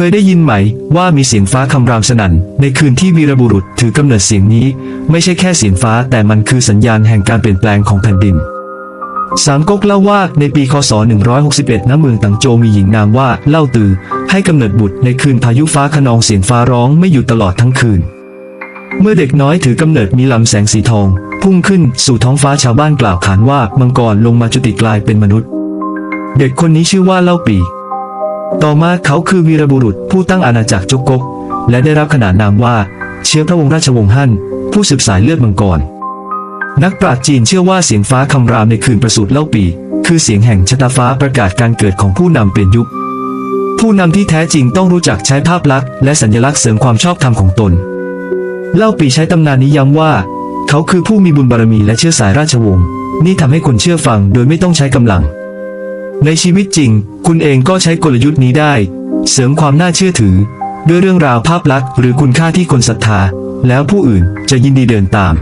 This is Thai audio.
เคยได้ยินไหมว่ามีเสียงฟ้าคำรามสนั่น ในคืนที่วีรบุรุษถือกำเนิดเสียงนี้ ไม่ใช่แค่เสียงฟ้าแต่มันคือสัญญาณแห่งการเปลี่ยนแปลงของแผ่นดินสามก๊กเล่าว่าในปีคศ 161 ณ เมืองตังโจมีหญิงนามว่าเล่าตือ ให้กำเนิดบุตรในคืนพายุฟ้าขนองเสียงฟ้าร้องไม่หยุดตลอดทั้งคืน เมื่อเด็กน้อยถือกำเนิดมีลำแสงสีทอง พุ่งขึ้นสู่ท้องฟ้าชาวบ้านกล่าวขานว่ามังกรลงมาจุติกลายเป็นมนุษย์ เด็กคนนี้ชื่อว่าเล่าปี ต่อมาเขาคือวีรบุรุษผู้ตั้งอาณาจักรจกกก และได้รับขนานนามว่า เชื้อพระวงศ์ราชวงศ์ฮั่น ผู้สืบสายเลือดมังกร นักปราชญ์จีนเชื่อว่าเสียงฟ้าคำรามในคืนประสูติเล่าปี คือเสียงแห่งชะตาฟ้าประกาศการเกิดของผู้นำเปลี่ยนยุค ผู้นำที่แท้จริงต้องรู้จักใช้ภาพลักษณ์และสัญลักษณ์เสริมความชอบธรรมของตน เล่าปีใช้ตำนานนี้ย้ำว่า เขาคือผู้มีบุญบารมีและเชื้อสายราชวงศ์นี่ทำให้คนเชื่อฟังโดยไม่ต้องใช้กำลัง ในชีวิตจริง คุณเองก็ใช้กลยุทธ์นี้ได้ เสริมความน่าเชื่อถือ ด้วยเรื่องราวภาพลักษณ์หรือคุณค่าที่คนศรัทธา แล้วผู้อื่นจะยินดีเดินตาม